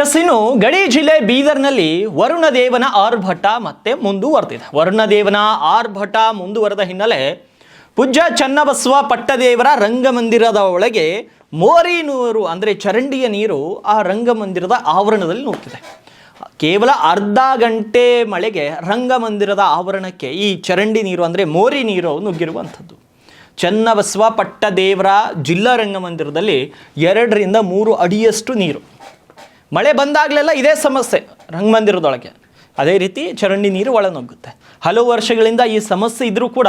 S ಗಡಿ ಜಿಲ್ಲೆ ಬೀದರ್ನಲ್ಲಿ ವರುಣದೇವನ ಆರ್ಭಟ ಮತ್ತೆ ಮುಂದುವರೆದಿದೆ. ವರುಣದೇವನ ಆರ್ಭಟ ಮುಂದುವರೆದ ಹಿನ್ನೆಲೆ ಪೂಜ್ಯ ಚನ್ನಬಸವ ಪಟ್ಟದೇವರ ರಂಗಮಂದಿರದ ಒಳಗೆ ಮೋರಿ ನೀರು ಅಂದರೆ ಚರಂಡಿಯ ನೀರು ಆ ರಂಗಮಂದಿರದ ಆವರಣದಲ್ಲಿ ನುಗ್ಗಿದೆ. ಕೇವಲ ಅರ್ಧ ಗಂಟೆ ಮಳೆಗೆ ರಂಗಮಂದಿರದ ಆವರಣಕ್ಕೆ ಈ ಚರಂಡಿ ನೀರು ಅಂದರೆ ಮೋರಿ ನೀರು ನುಗ್ಗಿರುವಂಥದ್ದು. ಚನ್ನಬಸವ ಪಟ್ಟದೇವರ ಜಿಲ್ಲಾ ರಂಗಮಂದಿರದಲ್ಲಿ ಎರಡರಿಂದ ಮೂರು ಅಡಿಯಷ್ಟು ನೀರು ಮಳೆ ಬಂದಾಗಲೆಲ್ಲ ಇದೇ ಸಮಸ್ಯೆ ರಂಗಮಂದಿರದೊಳಗೆ. ಅದೇ ರೀತಿ ಚರಂಡಿ ನೀರು ಒಳನುಗ್ಗುತ್ತೆ ಹಲವು ವರ್ಷಗಳಿಂದ ಈ ಸಮಸ್ಯೆ ಇದ್ದರೂ ಕೂಡ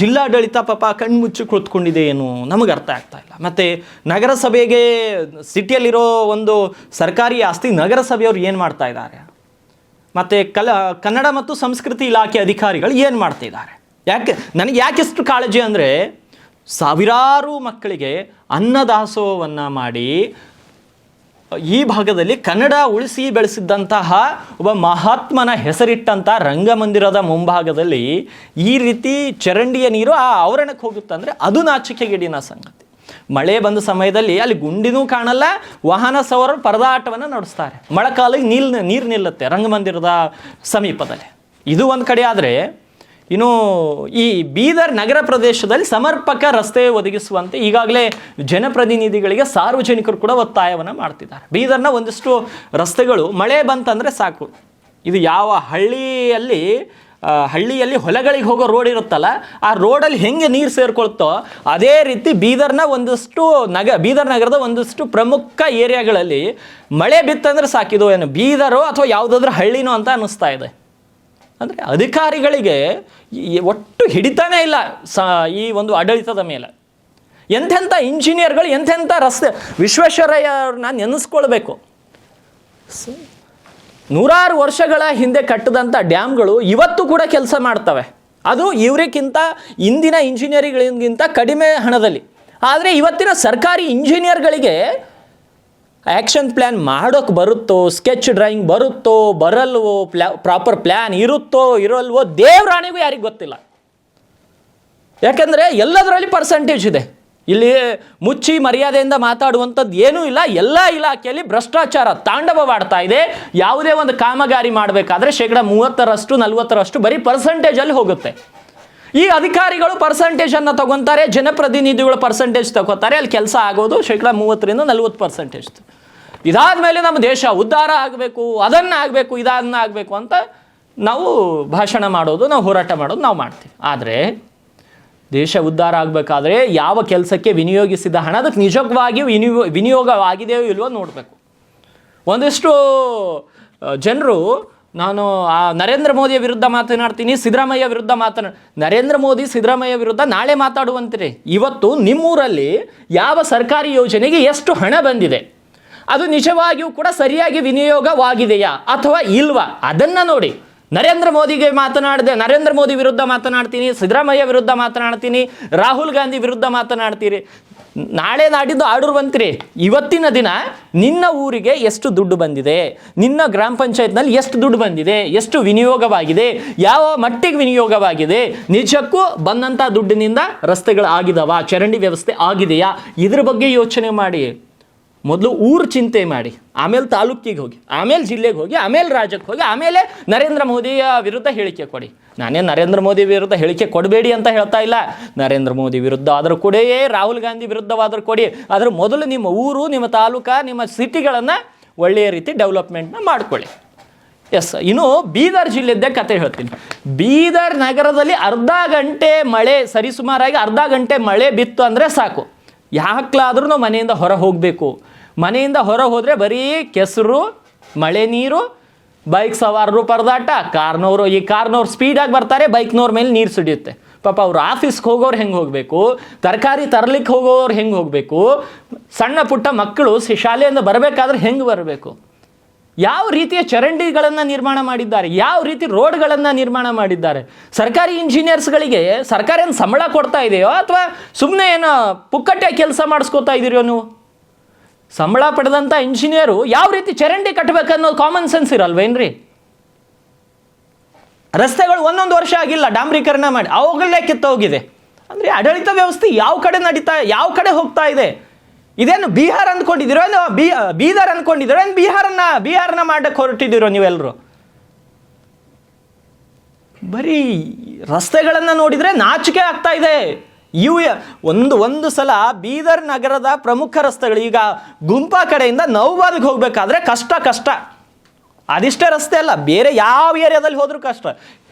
ಜಿಲ್ಲಾಡಳಿತ ಪಾಪ ಕಣ್ಮುಚ್ಚಿ ಕುಳಿತುಕೊಂಡಿದೆ ಏನು ನಮಗೆ ಅರ್ಥ ಆಗ್ತಾ ಇಲ್ಲ. ಮತ್ತು ನಗರಸಭೆಗೆ ಸಿಟಿಯಲ್ಲಿರೋ ಒಂದು ಸರ್ಕಾರಿ ಆಸ್ತಿ ನಗರಸಭೆಯವರು ಏನು ಮಾಡ್ತಾ ಇದ್ದಾರೆ? ಮತ್ತು ಕಲ, ಕನ್ನಡ ಮತ್ತು ಸಂಸ್ಕೃತಿ ಇಲಾಖೆ ಅಧಿಕಾರಿಗಳು ಏನು ಮಾಡ್ತಿದ್ದಾರೆ ಯಾಕೆ, ನನಗೆ ಯಾಕೆಷ್ಟು ಕಾಳಜಿ ಅಂದರೆ ಸಾವಿರಾರು ಮಕ್ಕಳಿಗೆ ಅನ್ನದಾಸೋಹವನ್ನು ಮಾಡಿ ಈ ಭಾಗದಲ್ಲಿ ಕನ್ನಡ ಉಳಿಸಿ ಬೆಳೆಸಿದ್ದಂತಹ ಒಬ್ಬ ಮಹಾತ್ಮನ ಹೆಸರಿಟ್ಟಂಥ ರಂಗಮಂದಿರದ ಮುಂಭಾಗದಲ್ಲಿ ಈ ರೀತಿ ಚರಂಡಿಯ ನೀರು ಆ ಆವರಣಕ್ಕೆ ಹೋಗುತ್ತಂದರೆ ಅದು ನಾಚಿಕೆಗೇಡಿನ ಸಂಗತಿ. ಮಳೆ ಬಂದ ಸಮಯದಲ್ಲಿ ಅಲ್ಲಿ ಗುಂಡಿನೂ ಕಾಣಲ್ಲ, ವಾಹನ ಸವಾರರು ಪರದಾಟವನ್ನು ನಡೆಸ್ತಾರೆ. ಮಳೆಕಾಲಿಗೆ ನೀಲ್ ನೀರು ನಿಲ್ಲುತ್ತೆ ರಂಗಮಂದಿರದ ಸಮೀಪದಲ್ಲಿ. ಇದು ಒಂದು ಕಡೆ ಆದರೆ ಇನ್ನು ಈ ಬೀದರ್ ನಗರ ಪ್ರದೇಶದಲ್ಲಿ ಸಮರ್ಪಕ ರಸ್ತೆ ಒದಗಿಸುವಂತೆ ಈಗಾಗಲೇ ಜನಪ್ರತಿನಿಧಿಗಳಿಗೆ ಸಾರ್ವಜನಿಕರು ಕೂಡ ಒತ್ತಾಯವನ್ನು ಮಾಡ್ತಿದ್ದಾರೆ. ಬೀದರ್ನ ಒಂದಿಷ್ಟು ರಸ್ತೆಗಳು ಮಳೆ ಬಂತಂದರೆ ಸಾಕು. ಇದು ಯಾವ ಹಳ್ಳಿಯಲ್ಲಿ ಹಳ್ಳಿಯಲ್ಲಿ ಹೊಲಗಳಿಗೆ ಹೋಗೋ ರೋಡ್ ಇರುತ್ತಲ್ಲ, ಆ ರೋಡಲ್ಲಿ ಹೆಂಗೆ ನೀರು ಸೇರ್ಕೊಳ್ತೋ ಅದೇ ರೀತಿ ಬೀದರ್ನ ಒಂದಷ್ಟು ನಗ, ಬೀದರ್ ನಗರದ ಒಂದಷ್ಟು ಪ್ರಮುಖ ಏರಿಯಾಗಳಲ್ಲಿ ಮಳೆ ಬಿತ್ತಂದ್ರೆ ಸಾಕಿದು ಏನು, ಬೀದರೋ ಅಥವಾ ಯಾವುದಾದ್ರೂ ಹಳ್ಳಿನೋ ಅಂತ ಅನ್ನಿಸ್ತಾ ಇದೆ. ಅಂದರೆ ಅಧಿಕಾರಿಗಳಿಗೆ ಒಟ್ಟು ಹಿಡಿತಾನೇ ಇಲ್ಲ ಸ ಈ ಒಂದು ಆಡಳಿತದ ಮೇಲೆ. ಎಂಥೆಂಥ ಇಂಜಿನಿಯರ್ಗಳು, ಎಂಥೆಂಥ ರಸ್ತೆ ವಿಶ್ವೇಶ್ವರಯ್ಯ ನಾನು ನೆನೆಸ್ಕೊಳ್ಬೇಕು ನೂರಾರು ವರ್ಷಗಳ ಹಿಂದೆ ಕಟ್ಟಿದಂಥ ಡ್ಯಾಮ್ಗಳು ಇವತ್ತು ಕೂಡ ಕೆಲಸ ಮಾಡ್ತವೆ. ಅದು ಇವರಿಗಿಂತ ಇಂದಿನ ಇಂಜಿನಿಯರಿಗಳಿಗಿಂತ ಕಡಿಮೆ ಹಣದಲ್ಲಿ. ಆದರೆ ಇವತ್ತಿನ ಸರ್ಕಾರಿ ಇಂಜಿನಿಯರ್ಗಳಿಗೆ ಆ್ಯಕ್ಷನ್ ಪ್ಲ್ಯಾನ್ ಮಾಡೋಕ್ಕೆ ಬರುತ್ತೋ ಸ್ಕೆಚ್ ಡ್ರಾಯಿಂಗ್ ಬರುತ್ತೋ, ಬರಲ್ವೋ ಪ್ಲ್ಯಾ ಪ್ರಾಪರ್ ಪ್ಲ್ಯಾನ್ ಇರುತ್ತೋ, ಇರಲ್ವೋ ದೇವ್ರಾಣಿಗೂ ಯಾರಿಗೂ ಗೊತ್ತಿಲ್ಲ. ಯಾಕೆಂದರೆ ಎಲ್ಲದರಲ್ಲಿ ಪರ್ಸೆಂಟೇಜ್ ಇದೆ. ಇಲ್ಲಿ ಮುಚ್ಚಿ ಮರ್ಯಾದೆಯಿಂದ ಮಾತಾಡುವಂಥದ್ದು ಏನೂ ಇಲ್ಲ. ಎಲ್ಲ ಇಲಾಖೆಯಲ್ಲಿ ಭ್ರಷ್ಟಾಚಾರ ತಾಂಡವವಾಡ್ತಾ ಇದೆ. ಯಾವುದೇ ಒಂದು ಕಾಮಗಾರಿ ಮಾಡಬೇಕಾದ್ರೆ ಶೇಕಡ ಮೂವತ್ತರಷ್ಟು, ನಲವತ್ತರಷ್ಟು ಬರೀ ಪರ್ಸೆಂಟೇಜಲ್ಲಿ ಹೋಗುತ್ತೆ. ಈ ಅಧಿಕಾರಿಗಳು ಪರ್ಸೆಂಟೇಜನ್ನು ತಗೊತಾರೆ, ಜನಪ್ರತಿನಿಧಿಗಳು ಪರ್ಸೆಂಟೇಜ್ ತಗೋತಾರೆ, ಅಲ್ಲಿ ಕೆಲಸ ಆಗೋದು ಶೇಕಡ ಮೂವತ್ತರಿಂದ ನಲ್ವತ್ತು ಪರ್ಸೆಂಟೇಜ್ ಇದಾದ ಮೇಲೆ ನಮ್ಮ ದೇಶ ಉದ್ಧಾರ ಆಗಬೇಕು ಅದನ್ನು ಆಗಬೇಕು ಇದನ್ನ ಆಗಬೇಕು ಅಂತ ನಾವು ಭಾಷಣ ಮಾಡೋದು, ನಾವು ಹೋರಾಟ ಮಾಡೋದು ನಾವು ಮಾಡ್ತೀವಿ. ಆದರೆ ದೇಶ ಉದ್ಧಾರ ಆಗಬೇಕಾದ್ರೆ ಯಾವ ಕೆಲಸಕ್ಕೆ ವಿನಿಯೋಗಿಸಿದ ಹಣ, ಅದಕ್ಕೆ ನಿಜವಾಗಿಯೂ ವಿನಿಯೋ, ವಿನಿಯೋಗವಾಗಿದೆಯೋ ಇಲ್ವೋ ನೋಡಬೇಕು. ಒಂದಿಷ್ಟು ಜನರು ನಾನು ಆ ನರೇಂದ್ರ ಮೋದಿಯ ವಿರುದ್ಧ ಮಾತನಾಡ್ತೀನಿ, ಸಿದ್ದರಾಮಯ್ಯ ವಿರುದ್ಧ ಮಾತನಾ, ನರೇಂದ್ರ ಮೋದಿ, ಸಿದ್ದರಾಮಯ್ಯ ವಿರುದ್ಧ ನಾಳೆ ಮಾತಾಡುವಂತೀರಿ. ಇವತ್ತು ನಿಮ್ಮೂರಲ್ಲಿ ಯಾವ ಸರ್ಕಾರಿ ಯೋಜನೆಗೆ ಎಷ್ಟು ಹಣ ಬಂದಿದೆ? ಅದು ನಿಜವಾಗಿಯೂ ಕೂಡ ಸರಿಯಾಗಿ ವಿನಿಯೋಗವಾಗಿದೆಯಾ ಅಥವಾ ಇಲ್ವಾ? ಅದನ್ನು ನೋಡಿ. ನರೇಂದ್ರ ಮೋದಿಗೆ ಮಾತನಾಡಿದೆ, ನರೇಂದ್ರ ಮೋದಿ ವಿರುದ್ಧ ಮಾತನಾಡ್ತೀನಿ, ಸಿದ್ದರಾಮಯ್ಯ ವಿರುದ್ಧ ಮಾತನಾಡ್ತೀನಿ, ರಾಹುಲ್ ಗಾಂಧಿ ವಿರುದ್ಧ ಮಾತನಾಡ್ತೀರಿ. ನಾಳೆ ನಾಡಿದ್ದು ಆರ್ಡರ್ ಬಂತ್ರಿ. ಇವತ್ತಿನ ದಿನ ನಿನ್ನ ಊರಿಗೆ ಎಷ್ಟು ದುಡ್ಡು ಬಂದಿದೆ? ನಿನ್ನ ಗ್ರಾಮ ಪಂಚಾಯತ್ನಲ್ಲಿ ಎಷ್ಟು ದುಡ್ಡು ಬಂದಿದೆ? ಎಷ್ಟು ವಿನಿಯೋಗವಾಗಿದೆ? ಯಾವ ಮಟ್ಟಿಗೆ ವಿನಿಯೋಗವಾಗಿದೆ? ನಿಜಕ್ಕೂ ಬಂದಂಥ ದುಡ್ಡಿನಿಂದ ರಸ್ತೆಗಳು ಆಗಿದವಾ ಚರಂಡಿ ವ್ಯವಸ್ಥೆ ಆಗಿದೆಯಾ? ಇದ್ರ ಬಗ್ಗೆ ಯೋಚನೆ ಮಾಡಿ. ಮೊದಲು ಊರು ಚಿಂತೆ ಮಾಡಿ, ಆಮೇಲೆ ತಾಲೂಕಿಗೆ ಹೋಗಿ, ಆಮೇಲೆ ಜಿಲ್ಲೆಗೆ ಹೋಗಿ, ಆಮೇಲೆ ರಾಜ್ಯಕ್ಕೆ ಹೋಗಿ, ಆಮೇಲೆ ನರೇಂದ್ರ ಮೋದಿಯ ವಿರುದ್ಧ ಹೇಳಿಕೆ ಕೊಡಿ. ನಾನೇ ನರೇಂದ್ರ ಮೋದಿ ವಿರುದ್ಧ ಹೇಳಿಕೆ ಕೊಡಬೇಡಿ ಅಂತ ಹೇಳ್ತಾ ಇಲ್ಲ. ನರೇಂದ್ರ ಮೋದಿ ವಿರುದ್ಧ ಆದರೂ ಕೊಡೆಯೇ, ರಾಹುಲ್ ಗಾಂಧಿ ವಿರುದ್ಧವಾದರೂ ಕೊಡಿ. ಆದರೆ ಮೊದಲು ನಿಮ್ಮ ಊರು, ನಿಮ್ಮ ತಾಲೂಕು, ನಿಮ್ಮ ಸಿಟಿಗಳನ್ನು ಒಳ್ಳೆಯ ರೀತಿ ಡೆವಲಪ್ಮೆಂಟ್ನ ಮಾಡ್ಕೊಳ್ಳಿ. ಎಸ್, ಇನ್ನು ಬೀದರ್ ಜಿಲ್ಲೆದ್ದೇ ಕತೆ ಹೇಳ್ತೀನಿ. ಬೀದರ್ ನಗರದಲ್ಲಿ ಅರ್ಧ ಗಂಟೆ ಮಳೆ ಸರಿಸುಮಾರಾಗಿ ಅರ್ಧ ಗಂಟೆ ಮಳೆ ಬಿತ್ತು ಅಂದರೆ ಸಾಕು. ಯಾಕ್ಲಾದ್ರೂ ಮನೆಯಿಂದ ಹೊರ ಹೋಗಬೇಕು. ಮನೆಯಿಂದ ಹೊರ ಹೋದರೆ ಬರೀ ಕೆಸರು, ಮಳೆ ನೀರು ಬೈಕ್ ಸವಾರರು ಪರದಾಟ, ಕಾರ್ನವರು, ಈ ಕಾರ್ನವ್ರು ಸ್ಪೀಡಾಗಿ ಬರ್ತಾರೆ ಬೈಕ್ನವ್ರ ಮೇಲೆ ನೀರು ಸಿಡಿಯುತ್ತೆ. ಪಾಪ ಅವ್ರು ಆಫೀಸ್ಗೆ ಹೋಗೋರು ಹೆಂಗೆ ಹೋಗಬೇಕು? ತರಕಾರಿ ತರಲಿಕ್ಕೆ ಹೋಗೋರು ಹೆಂಗೆ ಹೋಗಬೇಕು? ಸಣ್ಣ ಪುಟ್ಟ ಮಕ್ಕಳು ಶಾಲೆಯಿಂದ ಬರಬೇಕಾದ್ರೆ ಹೆಂಗೆ ಬರಬೇಕು? ಯಾವ ರೀತಿಯ ಚರಂಡಿಗಳನ್ನು ನಿರ್ಮಾಣ ಮಾಡಿದ್ದಾರೆ? ಯಾವ ರೀತಿ ರೋಡ್ಗಳನ್ನು ನಿರ್ಮಾಣ ಮಾಡಿದ್ದಾರೆ? ಸರ್ಕಾರಿ ಇಂಜಿನಿಯರ್ಸ್ಗಳಿಗೆ ಸರ್ಕಾರ ಏನು ಸಂಬಳ ಕೊಡ್ತಾ ಇದೆಯೋ ಅಥವಾ ಸುಮ್ಮನೆ ಏನೋ ಪುಕ್ಕಟ್ಟೆ ಕೆಲಸ ಮಾಡಿಸ್ಕೋತಾ ಇದ್ದೀರೋ ನೀವು? ಸಂಬಳ ಪಡೆದಂಥ ಇಂಜಿನಿಯರು ಯಾವ ರೀತಿ ಚರಂಡಿ ಕಟ್ಟಬೇಕು ಕಟ್ಟಬೇಕನ್ನೋದು ಕಾಮನ್ ಸೆನ್ಸ್ ಇರಲ್ವೇನ್ರಿ ರಸ್ತೆಗಳು ಒಂದೊಂದು ವರ್ಷ ಆಗಿಲ್ಲ, ಡಾಂಬ್ರೀಕರಣ ಮಾಡಿ ಅವುಗಳೇ ಕಿತ್ತೋಗಿದೆ. ಅಂದರೆ ಆಡಳಿತ ವ್ಯವಸ್ಥೆ ಯಾವ ಕಡೆ ನಡೀತಾ, ಯಾವ ಕಡೆ ಹೋಗ್ತಾ ಇದೆ? ಇದೇನು ಬಿಹಾರ್ ಅಂದ್ಕೊಂಡಿದ್ದೀರೋ? ಏನು ಬಿ ಬೀದರ್ ಅಂದ್ಕೊಂಡಿದ್ದೀರೋ? ಏನು ಬಿಹಾರನ್ನ ಬಿಹಾರನ್ನ ಮಾಡಕ್ಕೆ ಹೊರಟಿದ್ದೀರೋ ನೀವೆಲ್ಲರೂ ಬರೀ ರಸ್ತೆಗಳನ್ನು ನೋಡಿದರೆ ನಾಚಿಕೆ ಆಗ್ತಾ ಇದೆ. ಇವು ಒಂದು ಒಂದು ಸಲ ಬೀದರ್ ನಗರದ ಪ್ರಮುಖ ರಸ್ತೆಗಳು. ಈಗ ಗುಂಪಾ ಕಡೆಯಿಂದ ನೌಬಾದ್ಗೆ ಹೋಗಬೇಕಾದ್ರೆ ಕಷ್ಟ ಕಷ್ಟ. ಅದಿಷ್ಟೇ ರಸ್ತೆ ಅಲ್ಲ, ಬೇರೆ ಯಾವ ಏರಿಯಾದಲ್ಲಿ ಹೋದರೂ ಕಷ್ಟ.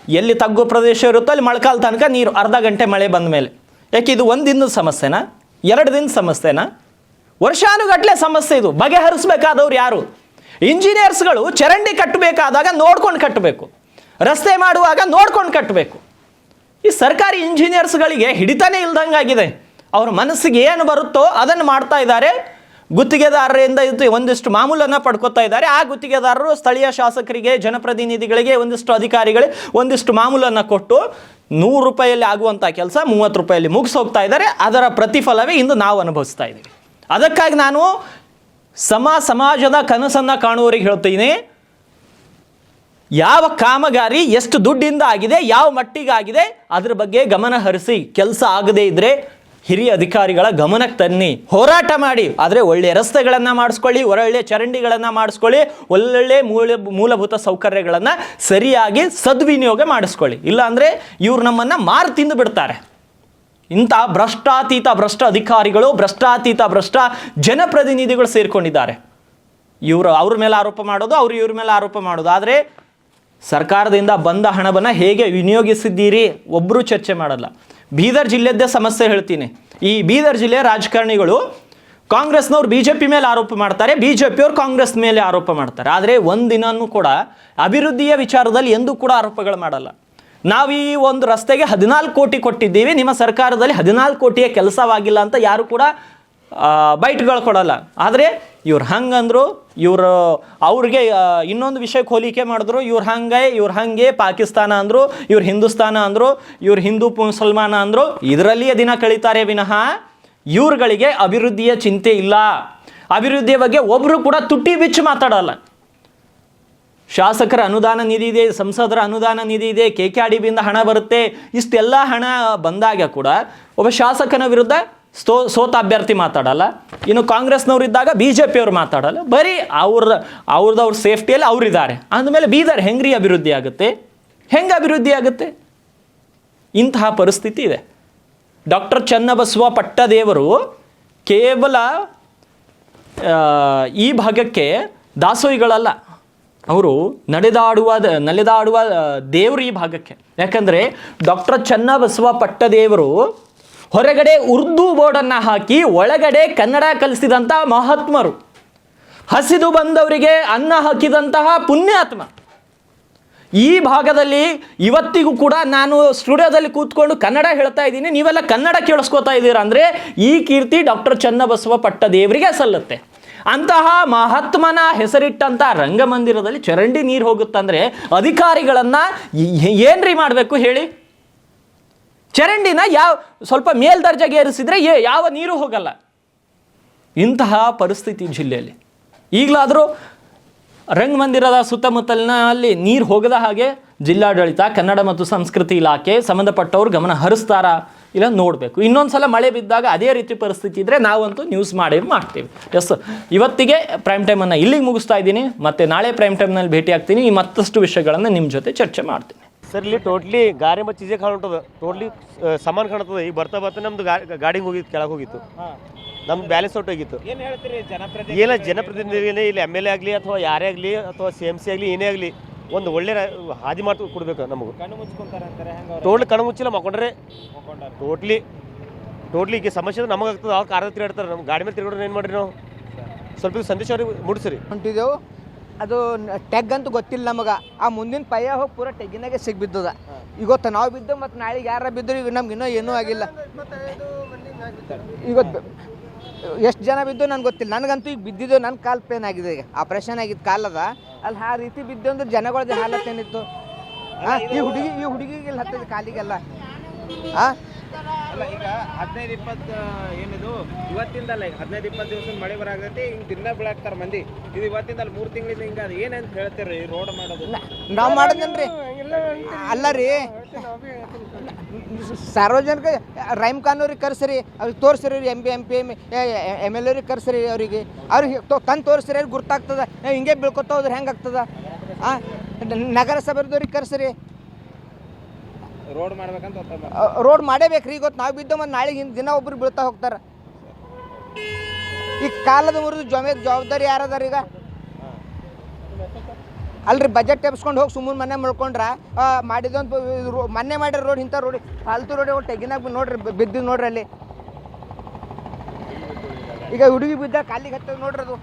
ಎಲ್ಲಿ ತಗ್ಗು ಪ್ರದೇಶ ಇರುತ್ತೋ ಅಲ್ಲಿ ಮಳ್ಕಾಲ ತನಕ ನೀರು, ಅರ್ಧ ಗಂಟೆ ಮಳೆ ಬಂದ ಮೇಲೆ. ಯಾಕೆ ಇದು ಒಂದು ಸಮಸ್ಯೆನಾ? ಎರಡು ದಿನದ ಸಮಸ್ಯೆನಾ? ವರ್ಷಾನುಗಟ್ಟಲೆ ಸಮಸ್ಯೆ ಇದು. ಬಗೆಹರಿಸಬೇಕಾದವ್ರು ಯಾರು? ಇಂಜಿನಿಯರ್ಸ್ಗಳು ಚರಂಡಿ ಕಟ್ಟಬೇಕಾದಾಗ ನೋಡ್ಕೊಂಡು ಕಟ್ಟಬೇಕು. ರಸ್ತೆ ಮಾಡುವಾಗ ನೋಡ್ಕೊಂಡು ಕಟ್ಟಬೇಕು. ಈ ಸರ್ಕಾರಿ ಇಂಜಿನಿಯರ್ಸ್ಗಳಿಗೆ ಹಿಡಿತನೇ ಇಲ್ದಂಗೆ ಆಗಿದೆ ಅವ್ರ ಮನಸ್ಸಿಗೆ ಏನು ಬರುತ್ತೋ ಅದನ್ನು ಮಾಡ್ತಾ ಇದ್ದಾರೆ. ಗುತ್ತಿಗೆದಾರರಿಂದ ಇದು ಒಂದಿಷ್ಟು ಮಾಮೂಲನ್ನು ಪಡ್ಕೊತಾ ಇದ್ದಾರೆ. ಆ ಗುತ್ತಿಗೆದಾರರು ಸ್ಥಳೀಯ ಶಾಸಕರಿಗೆ, ಜನಪ್ರತಿನಿಧಿಗಳಿಗೆ ಒಂದಿಷ್ಟು ಅಧಿಕಾರಿಗಳಿಗೆ ಒಂದಿಷ್ಟು ಮಾಮೂಲನ್ನು ಕೊಟ್ಟು ನೂರು ರೂಪಾಯಿಯಲ್ಲಿ ಆಗುವಂಥ ಕೆಲಸ ಮೂವತ್ತು ರೂಪಾಯಲ್ಲಿ ಮುಗಿಸೋಗ್ತಾ ಇದ್ದಾರೆ. ಅದರ ಪ್ರತಿಫಲವೇ ಇಂದು ನಾವು ಅನುಭವಿಸ್ತಾ ಇದ್ದೀವಿ ಅದಕ್ಕಾಗಿ ನಾನು ಸಮ ಸಮಾಜದ ಕನಸನ್ನು ಕಾಣುವವರಿಗೆ ಹೇಳ್ತೀನಿ. ಯಾವ ಕಾಮಗಾರಿ ಎಷ್ಟು ದುಡ್ಡಿಂದ ಆಗಿದೆ, ಯಾವ ಮಟ್ಟಿಗಾಗಿದೆ ಅದ್ರ ಬಗ್ಗೆ ಗಮನ ಹರಿಸಿ, ಕೆಲಸ ಆಗದೇ ಇದ್ರೆ ಹಿರಿಯ ಅಧಿಕಾರಿಗಳ ಗಮನಕ್ಕೆ ತನ್ನಿ. ಹೋರಾಟ ಮಾಡಿ, ಆದರೆ ಒಳ್ಳೆಯ ರಸ್ತೆಗಳನ್ನು ಮಾಡಿಸ್ಕೊಳ್ಳಿ ಒಳ್ಳೆಯ ಚರಂಡಿಗಳನ್ನು ಮಾಡಿಸ್ಕೊಳ್ಳಿ, ಒಳ್ಳೊಳ್ಳೆ ಮೂಲ, ಮೂಲಭೂತ ಸೌಕರ್ಯಗಳನ್ನು ಸರಿಯಾಗಿ ಸದ್ವಿನಿಯೋಗ ಮಾಡಿಸ್ಕೊಳ್ಳಿ. ಇಲ್ಲಾಂದರೆ ಇವ್ರು ನಮ್ಮನ್ನು ಮಾರು ತಿಂದು ಬಿಡ್ತಾರೆ. ಇಂಥ ಭ್ರಷ್ಟಾತೀತ, ಭ್ರಷ್ಟ ಅಧಿಕಾರಿಗಳು, ಭ್ರಷ್ಟಾತೀತ, ಭ್ರಷ್ಟ ಜನಪ್ರತಿನಿಧಿಗಳು ಸೇರಿಕೊಂಡಿದ್ದಾರೆ. ಇವರು ಅವ್ರ ಮೇಲೆ ಆರೋಪ ಮಾಡೋದು, ಅವರು ಇವ್ರ ಮೇಲೆ ಆರೋಪ ಮಾಡೋದು. ಆದರೆ ಸರ್ಕಾರದಿಂದ ಬಂದ ಹಣವನ್ನು ಹೇಗೆ ವಿನಿಯೋಗಿಸಿದ್ದೀರಿ? ಒಬ್ಬರು ಚರ್ಚೆ ಮಾಡಲ್ಲ. ಬೀದರ್ ಜಿಲ್ಲೆದ್ದೇ ಸಮಸ್ಯೆ ಹೇಳ್ತೀನಿ. ಈ ಬೀದರ್ ಜಿಲ್ಲೆಯ ರಾಜಕಾರಣಿಗಳು ಕಾಂಗ್ರೆಸ್ನವ್ರು ಬಿ ಜೆ ಪಿ ಮೇಲೆ ಆರೋಪ ಮಾಡ್ತಾರೆ ಬಿ ಜೆ ಪಿಯವ್ರು ಕಾಂಗ್ರೆಸ್ ಮೇಲೆ ಆರೋಪ ಮಾಡ್ತಾರೆ. ಆದರೆ ಒಂದಿನೂ ಕೂಡ ಅಭಿವೃದ್ಧಿಯ ವಿಚಾರದಲ್ಲಿ ಎಂದೂ ಕೂಡ ಆರೋಪಗಳು ಮಾಡಲ್ಲ. ನಾವು ಈ ಒಂದು ರಸ್ತೆಗೆ ಹದಿನಾಲ್ಕು ಕೋಟಿ ಕೊಟ್ಟಿದ್ದೀವಿ, ನಿಮ್ಮ ಸರ್ಕಾರದಲ್ಲಿ ಹದಿನಾಲ್ಕು ಕೋಟಿಯ ಕೆಲಸವಾಗಿಲ್ಲ ಅಂತ ಯಾರು ಕೂಡ ಬೈಟ್ಗಳು ಕೊಡಲ್ಲ. ಆದರೆ ಇವ್ರು ಹಂಗಂದ್ರು ಇವರು, ಅವ್ರಿಗೆ ಇನ್ನೊಂದು ವಿಷಯಕ್ಕೆ ಹೋಲಿಕೆ ಮಾಡಿದ್ರು, ಇವ್ರು ಹಂಗೆ ಇವ್ರು ಹಂಗೆ, ಪಾಕಿಸ್ತಾನ ಅಂದರು, ಇವ್ರು ಹಿಂದೂಸ್ತಾನ ಅಂದರು, ಇವ್ರು ಹಿಂದೂ ಮುಸಲ್ಮಾನ ಅಂದರು ಇದರಲ್ಲಿಯೇ ದಿನ ಕಳೀತಾರೆ ವಿನಃ ಇವ್ರುಗಳಿಗೆ ಅಭಿವೃದ್ಧಿಯ ಚಿಂತೆ ಇಲ್ಲ. ಅಭಿವೃದ್ಧಿಯ ಬಗ್ಗೆ ಒಬ್ಬರು ಕೂಡ ತುಟ್ಟಿ ಬಿಚ್ಚು ಮಾತಾಡಲ್ಲ. ಶಾಸಕರ ಅನುದಾನ ನಿಧಿ ಇದೆ, ಸಂಸದರ ಅನುದಾನ ನಿಧಿ ಇದೆ, ಕೆ ಕೆ ಆರ್ ಬಿಯಿಂದ ಹಣ ಬರುತ್ತೆ, ಇಷ್ಟೆಲ್ಲ ಹಣ ಬಂದಾಗ ಕೂಡ ಒಬ್ಬ ಶಾಸಕನ ವಿರುದ್ಧ ಸ್ತೋ ಸೋತ ಅಭ್ಯರ್ಥಿ ಮಾತಾಡಲ್ಲ. ಇನ್ನು ಕಾಂಗ್ರೆಸ್ನವ್ರು ಇದ್ದಾಗ ಬಿ ಜೆ ಪಿಯವ್ರು ಮಾತಾಡಲ್ಲ. ಬರೀ ಅವ್ರ ಅವ್ರದ್ದು ಅವ್ರ ಸೇಫ್ಟಿಯಲ್ಲಿ ಅವರಿದ್ದಾರೆ ಅಂದಮೇಲೆ ಬೀದರ್ ಹೆಂಗ್ರಿ ಅಭಿವೃದ್ಧಿ ಆಗುತ್ತೆ? ಹೆಂಗೆ ಅಭಿವೃದ್ಧಿ ಆಗುತ್ತೆ? ಇಂತಹ ಪರಿಸ್ಥಿತಿ ಇದೆ. ಡಾಕ್ಟರ್ ಚನ್ನಬಸವ ಪಟ್ಟದೇವರು ಕೇವಲ ಈ ಭಾಗಕ್ಕೆ ದಾಸೋಹಿಗಳಲ್ಲ. ಅವರು ನಡೆದಾಡುವ ನಡೆದಾಡುವ ದೇವರು ಈ ಭಾಗಕ್ಕೆ. ಯಾಕಂದರೆ ಡಾಕ್ಟರ್ ಚನ್ನಬಸವ ಪಟ್ಟದೇವರು ಹೊರಗಡೆ ಉರ್ದು ಬೋರ್ಡನ್ನು ಹಾಕಿ ಒಳಗಡೆ ಕನ್ನಡ ಕಲಿಸಿದಂಥ ಮಹಾತ್ಮರು. ಹಸಿದು ಬಂದವರಿಗೆ ಅನ್ನ ಹಾಕಿದಂತಹ ಪುಣ್ಯಾತ್ಮ. ಈ ಭಾಗದಲ್ಲಿ ಇವತ್ತಿಗೂ ಕೂಡ ನಾನು ಸ್ಟುಡಿಯೋದಲ್ಲಿ ಕೂತ್ಕೊಂಡು ಕನ್ನಡ ಹೇಳ್ತಾ ಇದ್ದೀನಿ. ನೀವೆಲ್ಲ ಕನ್ನಡ ಕೇಳಿಸ್ಕೊತಾ ಇದ್ದೀರಾ ಅಂದರೆ ಈ ಕೀರ್ತಿ ಡಾಕ್ಟರ್ ಚನ್ನಬಸವ ಪಟ್ಟದೇವರಿಗೆ ಸಲ್ಲುತ್ತೆ. ಅಂತಹ ಮಹಾತ್ಮನ ಹೆಸರಿಟ್ಟಂಥ ರಂಗಮಂದಿರದಲ್ಲಿ ಚರಂಡಿ ನೀರು ಹೋಗುತ್ತಂದ್ರೆ ಅಧಿಕಾರಿಗಳನ್ನು ಏನ್ರಿ ಮಾಡಬೇಕು ಹೇಳಿ? ಚರಂಡಿನ ಯಾವ, ಸ್ವಲ್ಪ ಮೇಲ್ದರ್ಜೆಗೆ ಏರಿಸಿದ್ರೆ ಏ- ಯಾವ ನೀರು ಹೋಗಲ್ಲ. ಇಂತಹ ಪರಿಸ್ಥಿತಿ ಜಿಲ್ಲೆಯಲ್ಲಿ. ಈಗಲಾದರೂ ರಂಗಮಂದಿರದ ಸುತ್ತಮುತ್ತಲಿನಲ್ಲಿ ನೀರು ಹೋಗದ ಹಾಗೆ ಜಿಲ್ಲಾಡಳಿತ, ಕನ್ನಡ ಮತ್ತು ಸಂಸ್ಕೃತಿ ಇಲಾಖೆ ಸಂಬಂಧಪಟ್ಟವ್ರು ಗಮನ ಹರಿಸ್ತಾರಾ ಇಲ್ಲ ನೋಡಬೇಕು. ಇನ್ನೊಂದು ಸಲ ಮಳೆ ಬಿದ್ದಾಗ ಅದೇ ರೀತಿ ಪರಿಸ್ಥಿತಿ ಇದ್ದರೆ ನಾವಂತೂ ನ್ಯೂಸ್ ಮಾಡಿ ಮಾಡ್ತೀವಿ. ಎಸ್ ಇವತ್ತಿಗೆ ಪ್ರೈಮ್ ಟೈಮನ್ನು ಇಲ್ಲಿಗೆ ಮುಗಿಸ್ತಾ ಇದ್ದೀನಿ. ಮತ್ತು ನಾಳೆ ಪ್ರೈಮ್ ಟೈಮ್ನಲ್ಲಿ ಭೇಟಿ ಆಗ್ತೀನಿ ಈ ಮತ್ತಷ್ಟು ವಿಷಯಗಳನ್ನು ನಿಮ್ಮ ಜೊತೆ ಚರ್ಚೆ ಮಾಡ್ತೀನಿ. ಸರ್ ಇಲ್ಲಿ ಟೋಟ್ಲಿ ಗಾರಿ ಮತ್ತು ಚೀಸೆ ಕಾಣುಂಟದ. ಟೋಟ್ಲಿ ಸಾಮಾನು ಕಾಣುತ್ತದೆ. ಈಗ ಬರ್ತಾ ಬರ್ತಾ ನಮ್ದು ಗಾಡಿ ಹೋಗಿತ್ತು ಕೆಳಗೆ ಹೋಗಿತ್ತು. ನಮ್ದು ಬ್ಯಾಲೆನ್ಸ್ ಔಟ್ ಹೋಗಿತ್ತು. ಏನ್ ಹೇಳ್ತೀರಿ ಜನಪ್ರತಿನಿಧಿ ಏನ ಜನಪ್ರತಿನಿಧಿಗಳೇ ಇಲ್ಲಿ. ಎಂ ಎಲ್ ಎ ಆಗಲಿ ಅಥವಾ ಯಾರೇ ಆಗಲಿ ಅಥವಾ ಸಿ ಎಂ ಸಿ ಆಗಲಿ ಏನೇ ಆಗಲಿ ಒಂದು ಒಳ್ಳೆ ರ- ಹಾದಿ ಮಾಡ್ತು ಕೊಡ್ಬೇಕು ನಮಗೆ. ಕಣ್ಣು ಮುಚ್ಕೊಂತಾರೆ ಅಂತಾರೆ ಹೆಂಗ ಅವ್ರು? ಟೋಟ್ಲಿ ಕಣ್ಣು ಮುಚ್ಚಿಲ್ಲ ಮಕ್ಕೊಂಡ್ರೆ? ಮಕ್ಕೊಂಡಾರ ಟೋಟ್ಲಿ ಟೋಟ್ಲಿ ಈಗ ಸಮಸ್ಯೆ ನಮಗೆ ಆಗ್ತದೆ. ಅವ್ರು ಕಾರ್ ತಿರುಗಾಡ್ತಾರೆ. ನಮ್ಮ ಗಾಡಿ ಮೇಲೆ ತಿರುಗಾಡ್ರೆ ಏನು ಮಾಡ್ರಿ ನಾವು? ಸ್ವಲ್ಪ ಸಂದೇಶ ಅವ್ರಿಗೆ ಮುಡಿಸ್ರಿ ಹೊಂಟಿದೆವು. ಅದು ಟೆಗ್ ಅಂತೂ ಗೊತ್ತಿಲ್ಲ ನಮಗೆ. ಆ ಮುಂದಿನ ಪಯ್ಯ ಹೋಗಿ ಪೂರ ಟೆಗ್ಗಿನಾಗೆ ಸಿಗ್ಬಿದ್ದದ. ಇವತ್ತು ನಾವು ಬಿದ್ದು ಮತ್ತು ನಾಳೆಗೆ ಯಾರ ಬಿದ್ದರು ಈಗ ನಮ್ಗೆ ಇನ್ನೂ ಏನೂ ಆಗಿಲ್ಲ. ಇವತ್ತು ಎಷ್ಟು ಜನ ಬಿದ್ದು ನನಗೆ ಗೊತ್ತಿಲ್ಲ. ನನಗಂತೂ ಈಗ ಬಿದ್ದಿದ್ದು ನನ್ನ ಕಾಲು ಪೇನ್ ಆಗಿದೆ ಈಗ. ಆಪ್ರೇಷನ್ ಆಗಿದ್ದ ಕಾಲದ ಅಲ್ಲಿ ಆ ರೀತಿ ಬಿದ್ದು ಅಂದ್ರೆ ಜನಗಳದ್ದು ಹಾಲತ್ತೇನಿತ್ತು? ಈ ಹುಡುಗಿ, ಈ ಹುಡುಗಿಗೆ ಇಲ್ಲಿ ಹತ್ತದ ಕಾಲಿಗೆಲ್ಲ. ಆ? ಅಲ್ಲ ಈಗ ಹದಿನೈದು ಇಪ್ಪತ್ತು ಏನಿದು? ಇವತ್ತಿಂದಲ್ಲ ಈಗ ಹದಿನೈದು ಇಪ್ಪತ್ತು ದಿವಸ ಮಳೆ ಬರಾಗತ್ತೆ ಹಿಂಗೆ ದಿನ ಬೀಳಾಕ್ತಾರ ಮಂದಿ. ಇದು ಇವತ್ತಿಂದ ಅಲ್ಲಿ ಮೂರು ತಿಂಗಳಿಂದ ಹಿಂಗೆ ಅದು ಏನಂತ ಹೇಳ್ತೀರಿ ರೋಡ್ ಮಾಡೋದು? ನಾವು ಮಾಡಿದ್ರಿ ಅಲ್ಲ ರೀ ಸಾರ್ವಜನಿಕ ರೈಮ್ ಖಾನವ್ರಿಗೆ ಕರ್ಸ್ರಿ ಅವ್ರಿಗೆ ತೋರಿಸ್ರಿ M P M P M M L ಅವ್ರಿಗೆ ಕರ್ಸ್ರಿ ಅವರಿಗೆ. ಅವ್ರಿಗೆ ತಂದು ತೋರಿಸ್ರಿ ಅವ್ರಿಗೆ ಗುರ್ತಾಗ್ತದ. ಹಿಂಗೆ ಬೀಳ್ಕೊತ ಹೋದ್ರೆ ಹೆಂಗೆ ಆಗ್ತದ? ನಗರಸಭೆದವ್ರಿಗೆ ಕರ್ಸ್ರಿ. ರೋಡ್ ಮಾಡ್ತಾರೆ. ರೋಡ್ ಮಾಡೇಬೇಕ್ರಿ. ರೀ ಗೊತ್ತು ನಾವು ಬಿದ್ದು ಮತ್ತು ಹಿಂದೆ ದಿನ ಒಬ್ರು ಬೀಳ್ತಾ ಹೋಗ್ತಾರೆ. ಈ ಕಾಲದ ಮುರಿದು ಜೊಮೆ ಜವಾಬ್ದಾರಿ ಯಾರದಾರ ಈಗ? ಅಲ್ರಿ ಬಜೆಟ್ ಎಬ್ಸ್ಕೊಂಡು ಹೋಗಿ ಸುಮ್ಮನೆ ಮನೆ ಮಾಡ್ಕೊಂಡ್ರ ಮಾಡಿದೊಂದು ಮನೆ ಮಾಡಿರೋ ರೋಡ್, ಇಂಥ ರೋಡ್, ಫಾಲ್ತು ರೋಡ್ ತೆಗಿನಾಗ ನೋಡ್ರಿ ಬಿದ್ದು ನೋಡ್ರಿ ಅಲ್ಲಿ. ಈಗ ಹುಡುಗಿ ಬಿದ್ದ, ಕಾಲಿಗೆ ಹತ್ತದ ನೋಡ್ರಿ ಅದು.